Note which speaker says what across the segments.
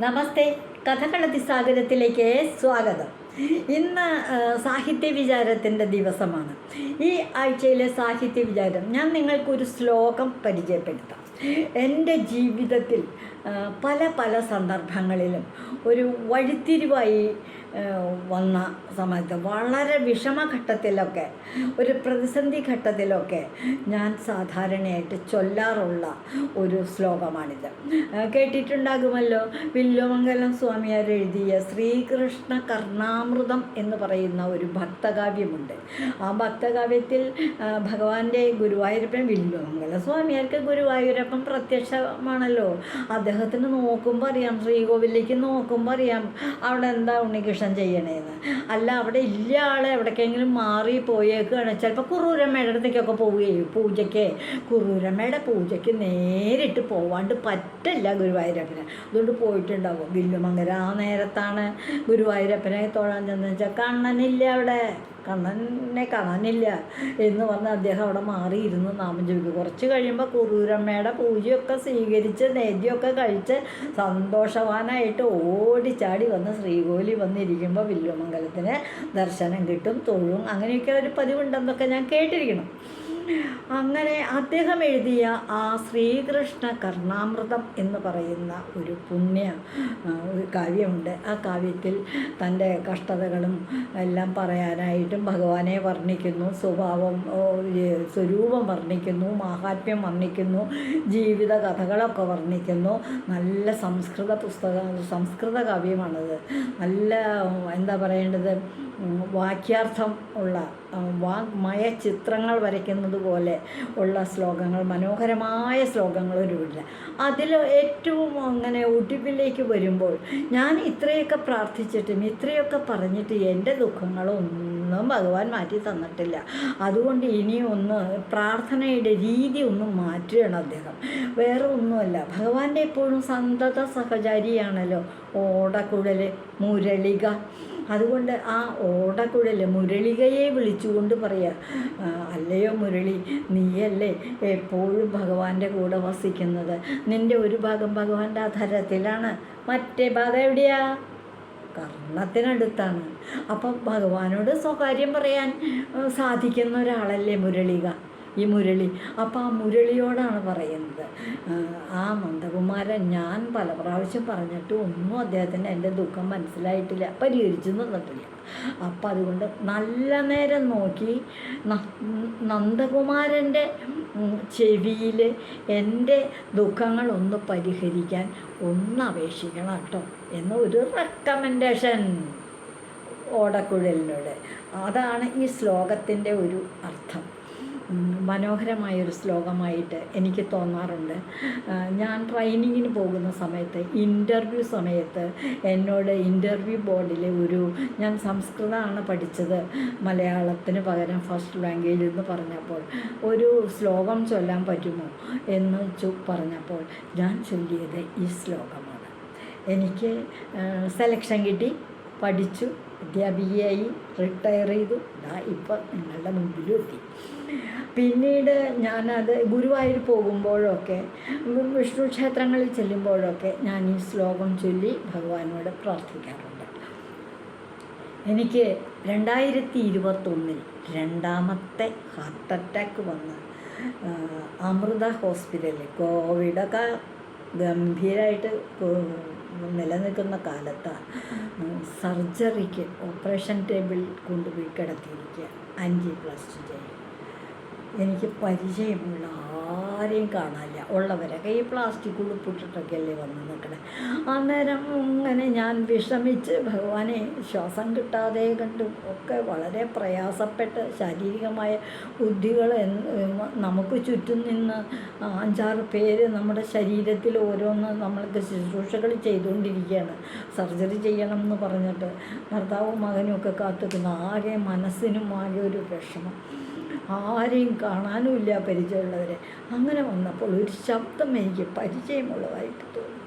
Speaker 1: നമസ്തേ. കഥകളത്തി സാഗരത്തിലേക്ക് സ്വാഗതം. ഇന്ന് സാഹിത്യ വിചാരത്തിന്റെ ദിവസമാണ്. ഈ ആഴ്ചയിലെ സാഹിത്യ വിചാരം ഞാൻ നിങ്ങൾക്കൊരു ശ്ലോകം പരിചയപ്പെടുത്താം. എന്റെ ജീവിതത്തിൽ പല പല സന്ദർഭങ്ങളിലും ഒരു വഴിത്തിരിവായി വന്ന സമയത്ത് വളരെ വിഷമഘട്ടത്തിലൊക്കെ ഒരു പ്രതിസന്ധി ഘട്ടത്തിലൊക്കെ ഞാൻ സാധാരണയായിട്ട് ചൊല്ലാറുള്ള ഒരു ശ്ലോകമാണിത്. കേട്ടിട്ടുണ്ടാകുമല്ലോ? വില്ലുമംഗലം സ്വാമിയാർ എഴുതിയ ശ്രീകൃഷ്ണ കർണാമൃതം എന്ന് പറയുന്ന ഒരു ഭക്തകാവ്യമുണ്ട്. ആ ഭക്തകാവ്യത്തിൽ ഭഗവാന്റെ ഗുരുവായൂരപ്പൻ വില്ലുമംഗലം സ്വാമിയാർക്ക് ഗുരുവായൂരപ്പൻ പ്രത്യക്ഷമാണല്ലോ. അദ്ദേഹത്തിന് നോക്കുമ്പോൾ അറിയാം ശ്രീകോവിലേക്ക് നോക്കുമ്പോൾ അറിയാം അവിടെ എന്താ ഉണ്ണികൃഷ്ണൻ ചെയ്യണേന്ന്. അല്ല അവിടെ ഇല്ല ആളെ എവിടേക്കെങ്കിലും മാറി പോയേക്കാണ്. ചിലപ്പോൾ കുറൂരമ്മയുടെ അടുത്തേക്കൊക്കെ പോവുകയും പൂജയ്ക്ക്. കുറൂരമ്മയുടെ പൂജയ്ക്ക് നേരിട്ട് പോവാണ്ട് പറ്റില്ല ഗുരുവായൂരപ്പന്. അതുകൊണ്ട് പോയിട്ടുണ്ടാവും. വില്ലുമംഗല ആ നേരത്താണ് ഗുരുവായൂരപ്പനെ തൊഴാൻ ചെന്ന് വെച്ചാൽ കണ്ണനില്ല അവിടെ. കണ്ണനെ കാണാനില്ല എന്ന് പറഞ്ഞ് അദ്ദേഹം അവിടെ മാറിയിരുന്നു. നാമം ജപിക്കും കുറച്ച് കഴിയുമ്പോൾ കുറൂരമ്മയുടെ പൂജയൊക്കെ സ്വീകരിച്ച് നേദ്യമൊക്കെ കഴിച്ച് സന്തോഷവാനായിട്ട് ഓടിച്ചാടി വന്ന് ശ്രീകോലി വന്നിരിക്കുമ്പോൾ വില്ലുമംഗലത്തിന് ദർശനം കിട്ടും തൊഴും. അങ്ങനെയൊക്കെ ഒരു പതിവുണ്ടെന്നൊക്കെ ഞാൻ കേട്ടിരിക്കണം. അങ്ങനെ അദ്ദേഹം എഴുതിയ ആ ശ്രീകൃഷ്ണ കർണാമൃതം എന്ന് പറയുന്ന ഒരു പുണ്യ ഒരു കാവ്യമുണ്ട്. ആ കാവ്യത്തിൽ തന്റെ കഷ്ടതകളും എല്ലാം പറയാനായിട്ടും ഭഗവാനെ വർണിക്കുന്നു സ്വഭാവം സ്വരൂപം വർണിക്കുന്നു മാഹാത്മ്യം വർണിക്കുന്നു ജീവിത കഥകളൊക്കെ വർണിക്കുന്നു. നല്ല സംസ്കൃത പുസ്തക സംസ്കൃത കാവ്യമാണത്. നല്ല എന്താ പറയേണ്ടത്? വാക്യാർത്ഥം ഉള്ള വാ മയ ചിത്രങ്ങൾ വരയ്ക്കുന്നത് പോലെ ഉള്ള ശ്ലോകങ്ങൾ മനോഹരമായ ശ്ലോകങ്ങൾ ഒരുവില്ല അതിൽ ഏറ്റവും അങ്ങനെ ഒടുവിലേക്ക് വരുമ്പോൾ ഞാൻ ഇത്രയൊക്കെ പ്രാർത്ഥിച്ചിട്ടും ഇത്രയൊക്കെ പറഞ്ഞിട്ട് എന്റെ ദുഃഖങ്ങളൊന്നും ഭഗവാൻ മാറ്റി തന്നിട്ടില്ല. അതുകൊണ്ട് ഇനിയൊന്ന് പ്രാർത്ഥനയുടെ രീതി ഒന്ന് മാറ്റുകയാണ് അദ്ദേഹം. വേറെ ഒന്നുമല്ല ഭഗവാന്റെ എപ്പോഴും സന്തത സഹചാരിയാണല്ലോ. ഓടക്കുഴൽ മുരളിക അതുകൊണ്ട് ആ ഓടക്കുഴൽ മുരളികയെ വിളിച്ചുകൊണ്ട് പറയാ അല്ലയോ മുരളി നീയല്ലേ എപ്പോഴും ഭഗവാന്റെ കൂടെ വസിക്കുന്നത്? നിന്റെ ഒരു ഭാഗം ഭഗവാന്റെ അധരത്തിലാണ് മറ്റേ ഭാഗം എവിടെയാ? കർണത്തിനടുത്താണ്. അപ്പം ഭഗവാനോട് സ്വകാര്യം പറയാൻ സാധിക്കുന്ന ഒരാളല്ലേ മുരളിക. ഈ മുരളി. അപ്പം ആ മുരളിയോടാണ് പറയുന്നത്. ആ നന്ദകുമാരൻ ഞാൻ പല പ്രാവശ്യം പറഞ്ഞിട്ട് ഒന്നും അദ്ദേഹത്തിന് എന്റെ ദുഃഖം മനസ്സിലായിട്ടില്ല. പരിഹരിച്ചു നിന്നിട്ടില്ല അപ്പം അതുകൊണ്ട് നല്ല നേരം നോക്കി നന്ദകുമാരന്റെ ചെവിയിൽ എന്റെ ദുഃഖങ്ങളൊന്ന് പരിഹരിക്കാൻ ഒന്ന് അപേക്ഷിക്കണം കേട്ടോ എന്ന ഒരു റെക്കമെൻഡേഷൻ ഓടക്കുഴലിനോട്. അതാണ് ഈ ശ്ലോകത്തിന്റെ ഒരു അർത്ഥം. മനോഹരമായൊരു ശ്ലോകമായിട്ട് എനിക്ക് തോന്നാറുണ്ട്. ഞാൻ ട്രെയിനിങ്ങിന് പോകുന്ന സമയത്ത് ഇന്റർവ്യൂ സമയത്ത് എന്നോട് ഇന്റർവ്യൂ ബോർഡിലെ ഒരു ഞാൻ സംസ്കൃതമാണ് പഠിച്ചത് മലയാളത്തിന് പകരം ഫസ്റ്റ് ലാംഗ്വേജ് എന്ന് പറഞ്ഞപ്പോൾ ഒരു ശ്ലോകം ചൊല്ലാൻ പറ്റുമോ എന്ന് ചു പറഞ്ഞപ്പോൾ ഞാൻ ചൊല്ലിയത് ഈ ശ്ലോകമാണ്. എനിക്ക് സെലക്ഷൻ കിട്ടി പഠിച്ചു അധ്യാപികയായി റിട്ടയർ ചെയ്തു. ഇപ്പം നിങ്ങളുടെ മുമ്പിലും എത്തി. പിന്നീട് ഞാനത് ഗുരുവായൂർ പോകുമ്പോഴൊക്കെ വിഷ്ണു ക്ഷേത്രങ്ങളിൽ ചെല്ലുമ്പോഴൊക്കെ ഞാൻ ഈ ശ്ലോകം ചൊല്ലി ഭഗവാനോട് പ്രാർത്ഥിക്കാറുണ്ട്. എനിക്ക് രണ്ടായിരത്തി ഇരുപത്തൊന്നിൽ രണ്ടാമത്തെ ഹാർട്ട് അറ്റാക്ക് വന്ന് അമൃത ഹോസ്പിറ്റലിൽ കോവിഡൊക്കെ ഗംഭീരമായിട്ട് നിലനിൽക്കുന്ന കാലത്ത് സർജറിക്ക് ഓപ്പറേഷൻ ടേബിൾ കൊണ്ടുപോയി കിടത്തിയിരിക്കുക അഞ്ച് പ്ലസ് ചെയ്യും എനിക്ക് പരിചയമുള്ള ആരെയും കാണാനില്ല. ഉള്ളവരൊക്കെ ഈ പ്ലാസ്റ്റിക് ഉളുപ്പിട്ടിട്ടൊക്കെ അല്ലേ വന്ന് നിൽക്കണേ. അന്നേരം ഇങ്ങനെ ഞാൻ വിഷമിച്ച് ഭഗവാനെ ശ്വാസം കിട്ടാതെ കണ്ടു. ഒക്കെ വളരെ പ്രയാസപ്പെട്ട് ശാരീരികമായ ബുദ്ധികൾ നമുക്ക് ചുറ്റും നിന്ന് അഞ്ചാറ് പേര് നമ്മുടെ ശരീരത്തിൽ ഓരോന്ന് നമ്മൾക്ക് ശുശ്രൂഷകൾ ചെയ്തുകൊണ്ടിരിക്കുകയാണ്. സർജറി ചെയ്യണം എന്ന് പറഞ്ഞിട്ട് ഭർത്താവും മകനും ഒക്കെ കാത്തുനിൽക്കുന്നു ആകെ മനസ്സിനും ആകെ ഒരു വിഷമം. ആരെയും കാണാനുമില്ല പരിചയമുള്ളവരെ. അങ്ങനെ വന്നപ്പോൾ ഒരു ശബ്ദം എനിക്ക് പരിചയമുള്ളതായിട്ട് തോന്നി.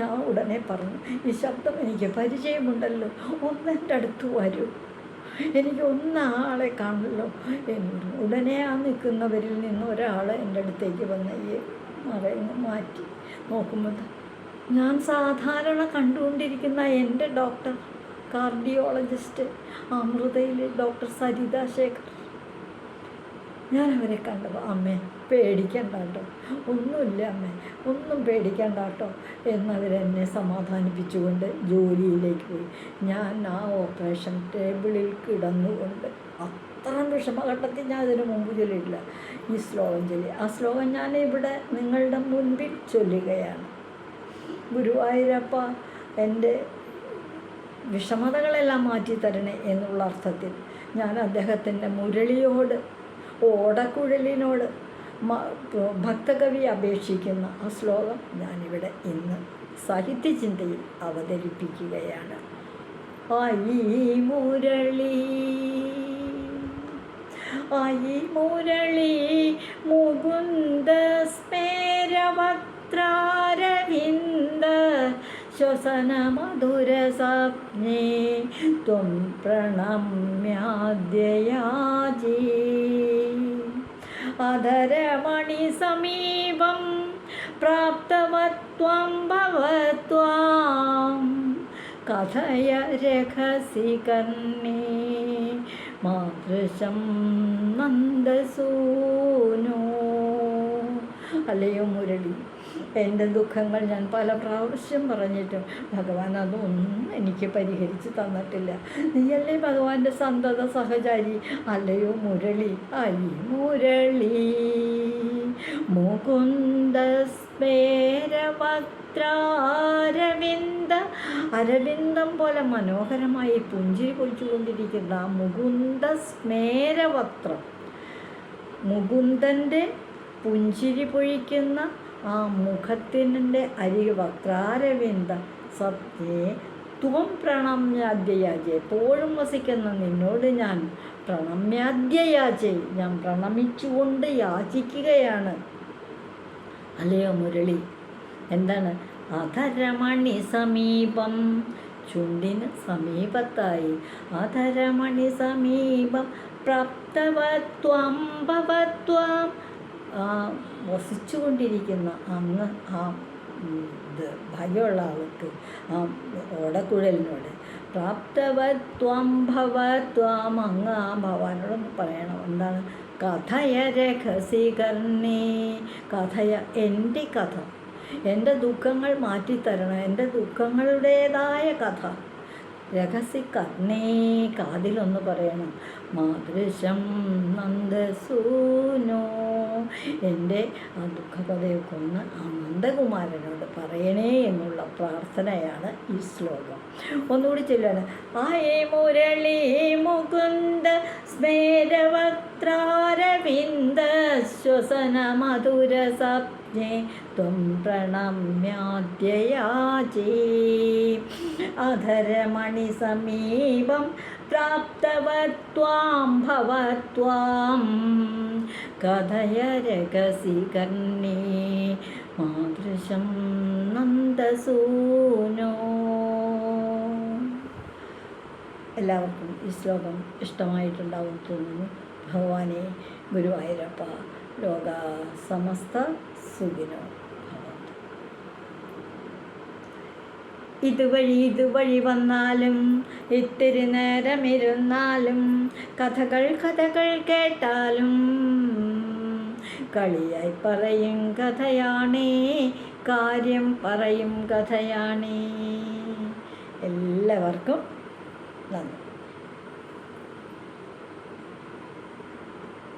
Speaker 1: ഞാൻ ഉടനെ പറഞ്ഞു ഈ ശബ്ദം എനിക്ക് പരിചയമുണ്ടല്ലോ ഒന്നെന്റെ അടുത്ത് വരൂ. എനിക്ക് ഒന്നാളെ കാണല്ലോ എന്ന് പറഞ്ഞു. ഉടനെ ആ നിൽക്കുന്നവരിൽ നിന്ന് ഒരാൾ എന്റെ അടുത്തേക്ക് വന്ന് ഈ മറയിന്ന് മാറ്റി. നോക്കുമ്പോൾ ഞാൻ സാധാരണ കണ്ടുകൊണ്ടിരിക്കുന്ന എന്റെ ഡോക്ടർ കാർഡിയോളജിസ്റ്റ് അമൃതയിലെ ഡോക്ടർ സരിത ശേഖർ. ഞാൻ അവരെ കണ്ടത് അമ്മേ പേടിക്കണ്ട കേട്ടോ ഒന്നുമില്ല അമ്മേ. ഒന്നും പേടിക്കണ്ട കേട്ടോ എന്നവരെന്നെ സമാധാനിപ്പിച്ചുകൊണ്ട് ജോലിയിലേക്ക് പോയി. ഞാൻ ആ ഓപ്പറേഷൻ ടേബിളിൽ കിടന്നുകൊണ്ട് അത്രയും വിഷമഘട്ടത്തിൽ ഞാൻ അതിന് മുമ്പ് ചൊല്ലിയിട്ടില്ല. ഈ ശ്ലോകം ചൊല്ലി. ആ ശ്ലോകം ഞാൻ ഇവിടെ നിങ്ങളുടെ മുൻപിൽ ചൊല്ലുകയാണ്. ഗുരുവായൂരപ്പ എന്റെ വിഷമതകളെല്ലാം മാറ്റി തരണേ എന്നുള്ള അർത്ഥത്തിൽ ഞാൻ അദ്ദേഹത്തിന്റെ മുരളിയോട് ഓടക്കുഴലിനോട് ഭക്തകവി അപേക്ഷിക്കുന്ന ആ ശ്ലോകം ഞാനിവിടെ ഇന്ന് സാഹിത്യചിന്തയിൽ അവതരിപ്പിക്കുകയാണ്. മുരളി ആയി മുരളി മുകുന്ദ സ്മേരവക്രാരവിന്ദ സ്വപ്നേ ത്വം പ്രണമ്യാദ്യയാജീ. അധരമണിസമീപം പ്രാപ്തവത്വം ഭവത്വാം. കഥയ രഹസി കർണേ മാതൃശം നന്ദസൂനോ. അല്ലയോ മുരളി. എന്റെ ദുഃഖങ്ങൾ ഞാൻ പല പ്രാവശ്യം പറഞ്ഞിട്ടും ഭഗവാൻ അതൊന്നും എനിക്ക് പരിഹരിച്ച് തന്നിട്ടില്ല. നീയല്ലേ ഭഗവാന്റെ സന്തത സഹചാരി? അല്ലയോ മുരളി? ഐ മുരളി. മുകുന്ദരവിന്ദ അരവിന്ദം പോലെ മനോഹരമായി പുഞ്ചിരി പൊഴിച്ചുകൊണ്ടിരിക്കുന്ന ആ മുകുന്ദ സ്മേരവക്ത്രം മുകുന്ദന്റെ പുഞ്ചിരി പൊഴിക്കുന്ന ആ മുഖത്തിന്റെ അരി വക്രാരവിന്ദ സത്യേ ത്വം പ്രണമ്യാദ്യയാചെ എപ്പോഴും വസിക്കുന്ന നിന്നോട് ഞാൻ പ്രണമ്യാദ്യയാജെ. ഞാൻ പ്രണമിച്ചുകൊണ്ട് യാചിക്കുകയാണ്. അല്ലയോ മുരളി? എന്താണ്? അധരമണി സമീപം ചുണ്ടിന് സമീപത്തായി. അധരമണി സമീപം പ്രാപ്തവത്വം ഭവത്വം വസിച്ചുകൊണ്ടിരിക്കുന്ന അങ്ങ് ആ ഇത് ഭയമുള്ള ആൾക്ക് ആ ഓടക്കുഴലിനോട് പ്രാപ്തവത്വം ഭവത്വം അങ്ങ് ആ ഭവാനോടൊന്ന് പറയണം. എന്താണ്? കഥയ രഹസീകരണേ കഥയ എന്റെ കഥ എന്റെ ദുഃഖങ്ങൾ മാറ്റിത്തരണം എന്റെ ദുഃഖങ്ങളുടേതായ കഥ. രഹസ്യകർണേ കാതിലൊന്ന് പറയണം. മാതൃശം നന്ദസൂനോ എന്റെ ആ ദുഃഖകഥയൊക്കെ ഒന്ന് ആ നന്ദകുമാരനോട് പറയണേ എന്നുള്ള പ്രാർത്ഥനയാണ് ഈ ശ്ലോകം. ഒന്നുകൂടി ചൊല്ലാണ് ആയേ മുരളി മുകുന്ദ സ്മേരവക്രാരവിന്ദ ശ്വസന മധുര സപ്നേ ത്വം പ്രണമ്യാദ്യയാചേ. അധരമണിസമീപം പ്രാപ്തവത്വാം ഭവത്വാം കഥയ രഹസി കർണേ മാതൃശം നന്ദസൂനോ. എല്ലാവർക്കും ഈ ശ്ലോകം ഇഷ്ടമായിട്ടുണ്ടാവും തോന്നുന്നു. ഭഗവാനെ ഗുരുവായൂരപ്പ ലോക സമസ്ത സുഖിനോ. ഇതുവഴി ഇതുവഴി വന്നാലും ഇത്തിരി നേരമിരുന്നാലും കഥകൾ കഥകൾ കേട്ടാലും കളിയായി പറയും കഥയാണേ കാര്യം പറയും കഥയാണേ. എല്ലാവർക്കും നന്ദി.